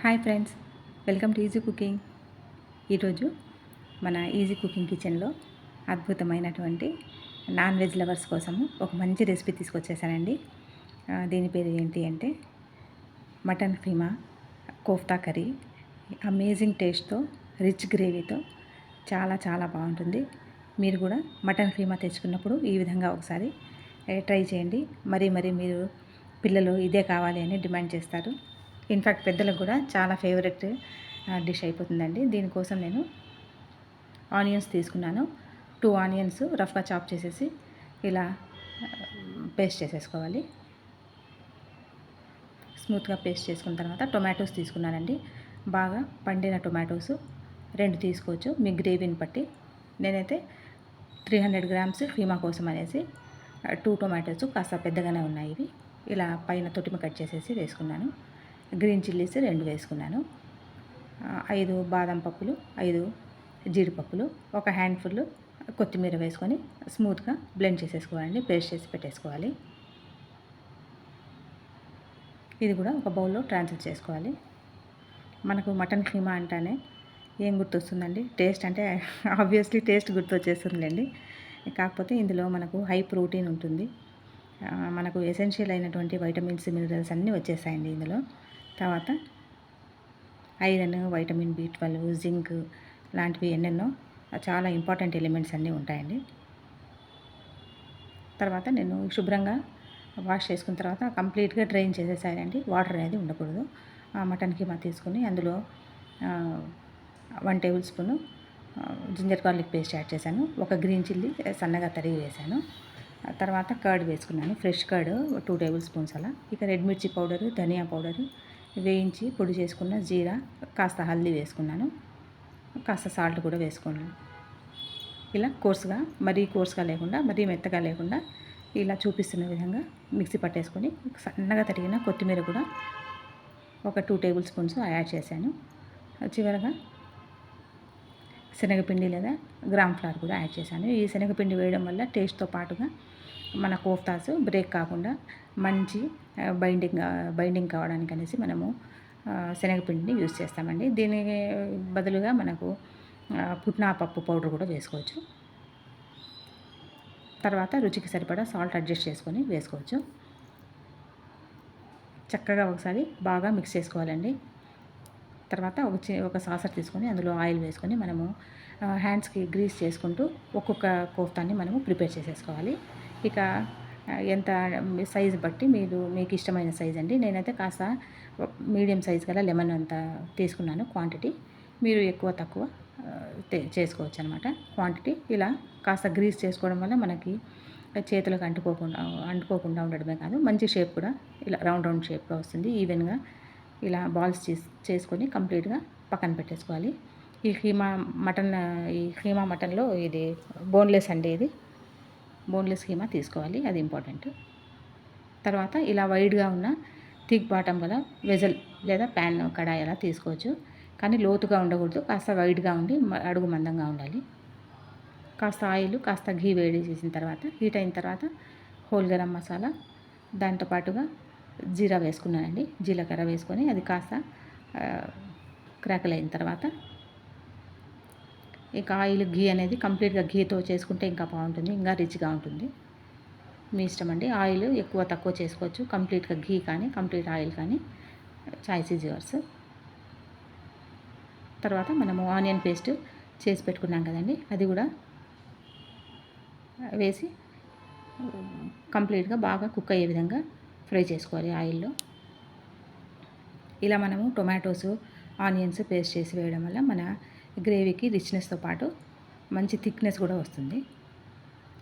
Hi friends welcome to easy cooking. ఈరోజు మన easy cooking కిచెన్లో అద్భుతమైనటువంటి నాన్ వెజ్ లవర్స్ కోసము ఒక మంచి రెసిపీ తీసుకొచ్చేసానండి. దీని పేరు ఏంటి అంటే mutton keema kofta curry. Amazing టేస్ట్తో rich గ్రేవీతో చాలా చాలా బాగుంటుంది. మీరు కూడా మటన్ ఫీమా తెచ్చుకున్నప్పుడు ఈ విధంగా ఒకసారి ట్రై చేయండి. మరీ మరీ మీరు పిల్లలు ఇదే కావాలి అని డిమాండ్ చేస్తారు. ఇన్ఫ్యాక్ట్ పెద్దలకు కూడా చాలా ఫేవరెట్ డిష్ అయిపోతుందండి. దీనికోసం నేను ఆనియన్స్ తీసుకున్నాను. టూ ఆనియన్స్ రఫ్గా చాప్ చేసేసి ఇలా పేస్ట్ చేసేసుకోవాలి. స్మూత్గా పేస్ట్ చేసుకున్న తర్వాత టొమాటోస్ తీసుకున్నానండి. బాగా పండిన టొమాటోస్ రెండు తీసుకోవచ్చు. మీ గ్రేవీని బట్టి నేనైతే త్రీ హండ్రెడ్ గ్రామ్స్ కీమా కోసం అనేసి టూ టొమాటోస్ కాస్త పెద్దగానే ఉన్నాయి ఇవి. ఇలా పైన తొటిమ కట్ చేసేసి వేసుకున్నాను. గ్రీన్ చిల్లీస్ రెండు వేసుకున్నాను. ఐదు బాదం పప్పులు ఐదు జీడిపప్పులు ఒక హ్యాండ్ఫుల్ కొత్తిమీర వేసుకొని స్మూత్గా బ్లెండ్ చేసేసుకోవాలండి పేస్ట్ చేసి పెట్టేసుకోవాలి. ఇది కూడా ఒక బౌల్లో ట్రాన్స్ఫర్ చేసుకోవాలి. మనకు మటన్ కీమా అంటేనే ఏం గుర్తొస్తుందండి? టేస్ట్ అంటే ఆబ్వియస్లీ టేస్ట్ గుర్తొచ్చేస్తుందండి కాకపోతే ఇందులో మనకు హై ప్రోటీన్ ఉంటుంది. మనకు ఎసెన్షియల్ అయినటువంటి వైటమిన్స్ మినరల్స్ అన్నీ వచ్చేసాయండి ఇందులో. తర్వాత iron vitamin B twelve zinc లాంటివి ఎన్నెన్నో చాలా ఇంపార్టెంట్ ఎలిమెంట్స్ అన్నీ ఉంటాయండి. తర్వాత నేను శుభ్రంగా వాష్ చేసుకున్న తర్వాత కంప్లీట్గా డ్రైన్ చేసేసానండి. వాటర్ అనేది ఉండకూడదు. మటన్కి మటన్ కీమా తీసుకుని అందులో one tablespoon ginger garlic paste add చేశాను. ఒక గ్రీన్ చిల్లీ సన్నగా తరిగి వేశాను. తర్వాత కర్డ్ వేసుకున్నాను. Fresh curd two tablespoons అలా. ఇక రెడ్ మిర్చి పౌడరు ధనియా పౌడరు వేయించి పొడి చేసుకున్న జీరా కాస్త హల్దీ వేసుకున్నాను. కాస్త సాల్ట్ కూడా వేసుకున్నాను ఇలా కోర్సుగా మరీ కోర్సుగా లేకుండా మరీ మెత్తగా లేకుండా ఇలా చూపిస్తున్న విధంగా మిక్సీ పట్టేసుకొని సన్నగా తరిగిన కొత్తిమీర కూడా ఒక టూ టేబుల్ స్పూన్స్ యాడ్ చేశాను. చివరగా శనగపిండి లేదా గ్రామ్ ఫ్లవర్ కూడా యాడ్ చేశాను. ఈ శనగపిండి వేయడం వల్ల టేస్ట్తో పాటుగా మన కోఫ్తాస్ బ్రేక్ కాకుండా మంచి బైండింగ్ బైండింగ్ కావడానికి అనేసి మనము శనగపిండిని యూస్ చేస్తామండి. దీనికి బదులుగా మనకు పుట్నా పప్పు పౌడర్ కూడా వేసుకోవచ్చు. తర్వాత రుచికి సరిపడా సాల్ట్ అడ్జస్ట్ చేసుకొని వేసుకోవచ్చు. చక్కగా ఒకసారి బాగా మిక్స్ చేసుకోవాలండి. తర్వాత ఒక చి ఒక సాసర్ తీసుకొని అందులో ఆయిల్ వేసుకొని మనము హ్యాండ్స్కి గ్రీస్ చేసుకుంటూ ఒక్కొక్క కోఫ్తాన్ని మనము ప్రిపేర్ చేసేసుకోవాలి. ఇక ఎంత సైజ్ బట్టి మీరు మీకు ఇష్టమైన సైజ్ అండి. నేనైతే కాస్త మీడియం సైజ్ గల లెమన్ అంత తీసుకున్నాను క్వాంటిటీ. మీరు ఎక్కువ తక్కువ చేసుకోవచ్చు అనమాట క్వాంటిటీ. ఇలా కాస్త గ్రీస్ చేసుకోవడం వల్ల మనకి చేతులకు అంటుకోకుండా అంటుకోకుండా ఉండడమే కాదు మంచి షేప్ కూడా ఇలా రౌండ్ రౌండ్ షేప్గా వస్తుంది. ఈవెన్గా ఇలా బాల్స్ చేసి చేసుకొని కంప్లీట్గా పక్కన పెట్టేసుకోవాలి. ఈ హీమా మటన్ ఈ హీమా మటన్లో ఇది బోన్లెస్ అండి ఇది. బోన్లెస్ కీమా తీసుకోవాలి అది ఇంపార్టెంట్. తర్వాత ఇలా వైడ్గా ఉన్న థిక్ బాటమ్ గల వెజల్ లేదా ప్యాన్ కడాయి అలా తీసుకోవచ్చు. కానీ లోతుగా ఉండకూడదు కాస్త వైడ్గా ఉండి మ- అడుగు మందంగా ఉండాలి. కాస్త ఆయిల్ కాస్త ఘీ వేడి చేసిన తర్వాత హీట్ అయిన తర్వాత హోల్ గరం మసాలా దాంతో పాటుగా జీరా వేసుకున్నానండి. జీలకర్ర వేసుకొని అది కాస్త క్రాకల్ అయిన తర్వాత ఇక ఆయిల్ ఘీ అనేది కంప్లీట్గా ఘీతో చేసుకుంటే ఇంకా బాగుంటుంది ఇంకా రిచ్గా ఉంటుంది. మీ ఇష్టం అండి? ఆయిల్ ఎక్కువ తక్కువ చేసుకోవచ్చు. కంప్లీట్గా ఘీ కానీ కంప్లీట్ ఆయిల్ కానీ చాయిస్ ఈజ్ యువర్స్. తర్వాత మనము ఆనియన్ పేస్ట్ చేసి పెట్టుకున్నాం కదండి? అది కూడా వేసి కంప్లీట్గా బాగా కుక్ అయ్యే విధంగా ఫ్రై చేసుకోవాలి ఆయిల్లో. ఇలా మనము టొమాటోస్ ఆనియన్స్ పేస్ట్ చేసి వేయడం వల్ల మన గ్రేవీకి రిచ్నెస్తో పాటు మంచి థిక్నెస్ కూడా వస్తుంది.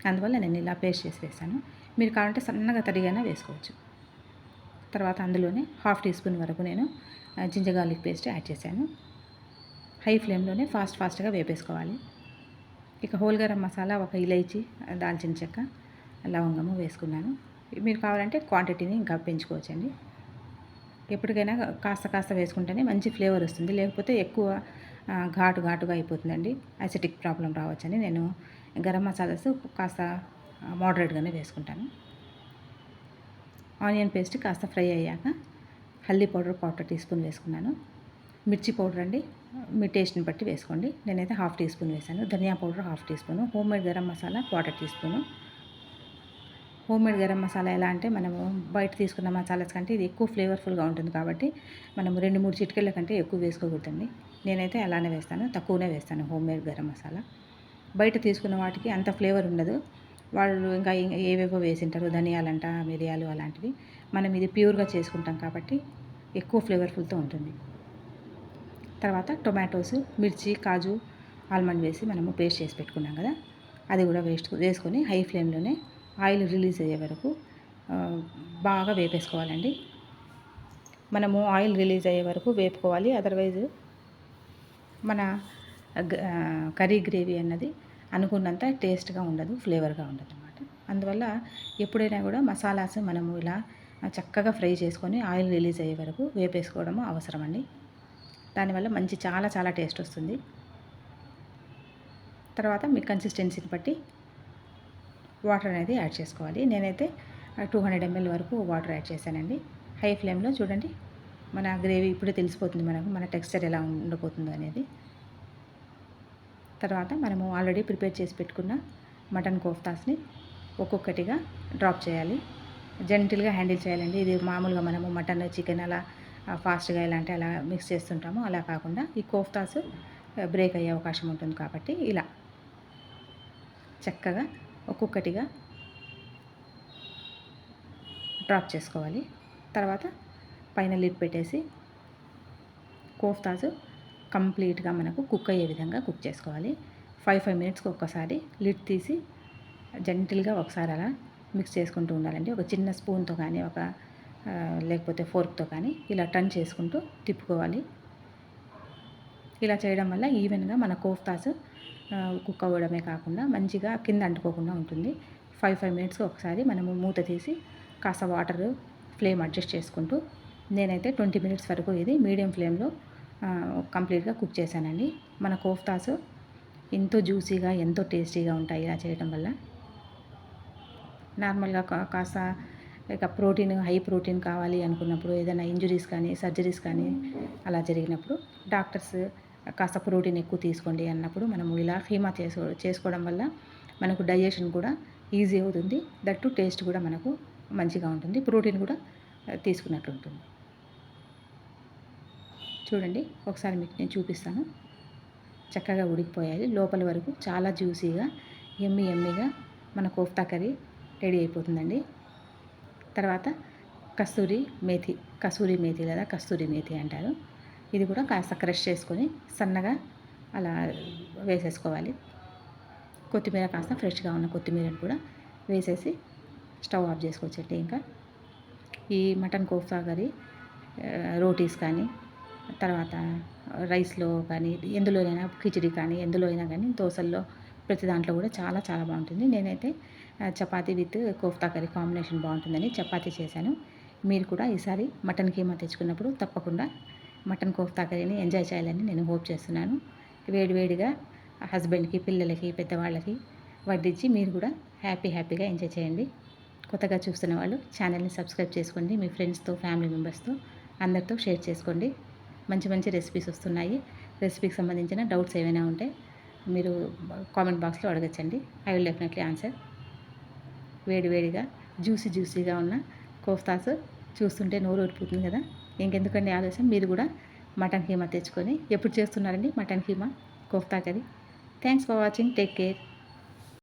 అందువల్ల నేను ఇలా పేస్ట్ చేసి వేసాను. మీరు కావాలంటే సన్నగా తడిగైనా వేసుకోవచ్చు. తర్వాత అందులోనే హాఫ్ టీ స్పూన్ వరకు నేను జింజర్ గార్లిక్ పేస్ట్ యాడ్ చేశాను. హై ఫ్లేమ్లోనే ఫాస్ట్ ఫాస్ట్గా వేపేసుకోవాలి. ఇక హోల్ గరం మసాలా ఒక ఇలైచి దాల్చిన చెక్క లవంగము వేసుకున్నాను. మీరు కావాలంటే క్వాంటిటీని ఇంకా పెంచుకోవచ్చండి. ఎప్పటికైనా కాస్త కాస్త వేసుకుంటేనే మంచి ఫ్లేవర్ వస్తుంది. లేకపోతే ఎక్కువ ఘాటు ఘాటుగా అయిపోతుందండి. అసిటిక్ ప్రాబ్లం రావచ్చని నేను గరం మసాలాస్ కాస్త మోడరేట్గానే వేసుకుంటాను. ఆనియన్ పేస్ట్ కాస్త ఫ్రై అయ్యాక హల్దీ పౌడర్ పావు టీ స్పూన్ వేసుకున్నాను. మిర్చి పౌడర్ అండి మీ టేస్ట్ని బట్టి వేసుకోండి. నేనైతే హాఫ్ టీ స్పూన్ వేసాను ధనియా powder half teaspoon. Home made garam masala quarter teaspoon. Home made garam masala ఎలా అంటే మనము బయట తీసుకున్న మసాలాస్ కంటే ఇది ఎక్కువ ఫ్లేవర్ఫుల్గా ఉంటుంది కాబట్టి మనము రెండు మూడు చిటికెళ్ళ కంటే ఎక్కువ వేసుకోకూడదండి. నేనైతే అలానే వేస్తాను తక్కువనే వేస్తాను హోమ్ మేడ్ గరం మసాలా. బయట తీసుకున్న వాటికి అంత ఫ్లేవర్ ఉండదు. వాళ్ళు ఇంకా ఏవేవో వేసింటారు ధనియాలంట మిరియాలు అలాంటివి. మనం ఇది ప్యూర్గా చేసుకుంటాం కాబట్టి ఎక్కువ ఫ్లేవర్ఫుల్తో ఉంటుంది. తర్వాత టొమాటోస్ మిర్చి కాజు ఆల్మండ్ వేసి మనము పేస్ట్ చేసి పెట్టుకున్నాం కదా అది కూడా వేస్ట్ వేసుకొని హై ఫ్లేమ్లోనే ఆయిల్ రిలీజ్ అయ్యే వరకు బాగా వేపేసుకోవాలండి. మనము ఆయిల్ రిలీజ్ అయ్యే వరకు వేపుకోవాలి. అదర్వైజ్ మన కర్రీ గ్రేవీ అన్నది అనుకున్నంత టేస్ట్గా ఉండదు ఫ్లేవర్గా ఉండదు అనమాట అందువల్ల ఎప్పుడైనా కూడా మసాలాస్ మనము ఇలా చక్కగా ఫ్రై చేసుకొని ఆయిల్ రిలీజ్ అయ్యే వరకు వేపేసుకోవడము అవసరం అండి దానివల్ల మంచి చాలా చాలా టేస్ట్ వస్తుంది. తర్వాత మీ కన్సిస్టెన్సీని బట్టి వాటర్ అనేది యాడ్ చేసుకోవాలి. నేనైతే టూ హండ్రెడ్ ఎంఎల్ వరకు వాటర్ యాడ్ చేశానండి. హై ఫ్లేమ్లో చూడండి. మన గ్రేవీ ఇప్పుడే తెలిసిపోతుంది మనకు మన టెక్స్చర్ ఎలా ఉండబోతుందో అనేది. తర్వాత మనము ఆల్రెడీ ప్రిపేర్ చేసి పెట్టుకున్న మటన్ కోఫ్తాస్ని ఒక్కొక్కటిగా డ్రాప్ చేయాలి. జెంటిల్గా హ్యాండిల్ చేయాలండి. ఇది మామూలుగా మనము మటన్ చికెన్ అలా ఫాస్ట్గా ఇలాంటి అలా మిక్స్ చేస్తుంటాము అలా కాకుండా ఈ కోఫ్తాస్ బ్రేక్ అయ్యే అవకాశం ఉంటుంది కాబట్టి ఇలా. చక్కగా ఒక్కొక్కటిగా డ్రాప్ చేసుకోవాలి. తర్వాత పైన లిడ్ పెట్టేసి కోఫ్తాస్ కంప్లీట్గా మనకు కుక్ అయ్యే విధంగా కుక్ చేసుకోవాలి. ఫైవ్ ఫైవ్ మినిట్స్కి ఒక్కసారి లిడ్ తీసి జెంటిల్గా ఒకసారి అలా మిక్స్ చేసుకుంటూ ఉండాలండి. ఒక చిన్న స్పూన్తో కానీ ఒక లేకపోతే ఫోర్క్తో కానీ ఇలా టర్న్ చేసుకుంటూ తిప్పుకోవాలి. ఇలా చేయడం వల్ల ఈవెన్గా మన కోఫ్తాస్ కుక్ అవ్వడమే కాకుండా మంచిగా కింద అంటుకోకుండా ఉంటుంది. ఫైవ్ ఫైవ్ మినిట్స్కి ఒకసారి మనము మూత తీసి కాస్త వాటర్ ఫ్లేమ్ అడ్జస్ట్ చేసుకుంటూ నేనైతే ట్వంటీ మినిట్స్ వరకు ఇది మీడియం ఫ్లేమ్లో కంప్లీట్గా కుక్ చేశానండి. మన కోఫ్తాస్ ఎంతో జ్యూసీగా ఎంతో టేస్టీగా ఉంటాయి ఇలా చేయడం వల్ల. నార్మల్గా కాస్త ఇక ప్రోటీన్ హై ప్రోటీన్ కావాలి అనుకున్నప్పుడు ఏదైనా ఇంజురీస్ కానీ సర్జరీస్ కానీ అలా జరిగినప్పుడు డాక్టర్స్ కాస్త ప్రోటీన్ ఎక్కువ తీసుకోండి అన్నప్పుడు మనము ఇలా హీమా చేసుకో చేసుకోవడం వల్ల మనకు డైజెషన్ కూడా ఈజీ అవుతుంది. దట్టు టేస్ట్ కూడా మనకు మంచిగా ఉంటుంది. ప్రోటీన్ కూడా తీసుకున్నట్టు ఉంటుంది. చూడండి ఒకసారి మీకు నేను చూపిస్తాను. చక్కగా ఉడికిపోయాలి లోపల వరకు చాలా జ్యూసీగా ఎమ్మి ఎమ్మిగా మన కోఫ్తా కర్రీ రెడీ అయిపోతుందండి. తర్వాత కస్తూరి మేథి కస్తూరి మేథి లేదా కస్తూరి మేథి అంటారు. ఇది కూడా కాస్త క్రష్ చేసుకొని సన్నగా అలా వేసేసుకోవాలి. కొత్తిమీర కాస్త ఫ్రెష్గా ఉన్న కొత్తిమీరను కూడా వేసేసి స్టవ్ ఆఫ్ చేసుకోవచ్చండి. ఇంకా ఈ మటన్ కోఫ్తా కర్రీ రోటీస్ కానీ తర్వాత రైస్లో కానీ ఎందులోనైనా కిచిడి కానీ ఎందులో అయినా కానీ దోశల్లో ప్రతి దాంట్లో కూడా చాలా చాలా బాగుంటుంది. నేనైతే chapati with kofta curry combination బాగుంటుందని చపాతీ చేశాను. మీరు కూడా ఈసారి మటన్ కీమా తెచ్చుకున్నప్పుడు తప్పకుండా మటన్ కోఫ్తా కర్రీని ఎంజాయ్ చేయాలని నేను హోప్ చేస్తున్నాను. వేడివేడిగా హస్బెండ్కి పిల్లలకి పెద్దవాళ్ళకి వడ్డించి మీరు కూడా హ్యాపీ హ్యాపీగా ఎంజాయ్ చేయండి. కొత్తగా చూస్తున్న వాళ్ళు ఛానల్ని సబ్స్క్రైబ్ చేసుకోండి. మీ ఫ్రెండ్స్తో ఫ్యామిలీ మెంబర్స్తో అందరితో షేర్ చేసుకోండి. మంచి మంచి రెసిపీస్ వస్తున్నాయి. రెసిపీకి సంబంధించిన డౌట్స్ ఏమైనా ఉంటే మీరు కామెంట్ బాక్స్లో అడగచ్చండి. ఐ విల్ డెఫినెట్లీ ఆన్సర్ వేడివేడిగా జ్యూసీ జ్యూసీగా ఉన్న కోఫ్తాస్ చూస్తుంటే నోరు ఊరిపోతుంది కదా. ఇంకెందుకండి ఆలోచన మీరు కూడా మటన్ కీమా తెచ్చుకొని ఎప్పుడు చేస్తున్నారండి mutton keema? Kofta curry. Thanks for watching take care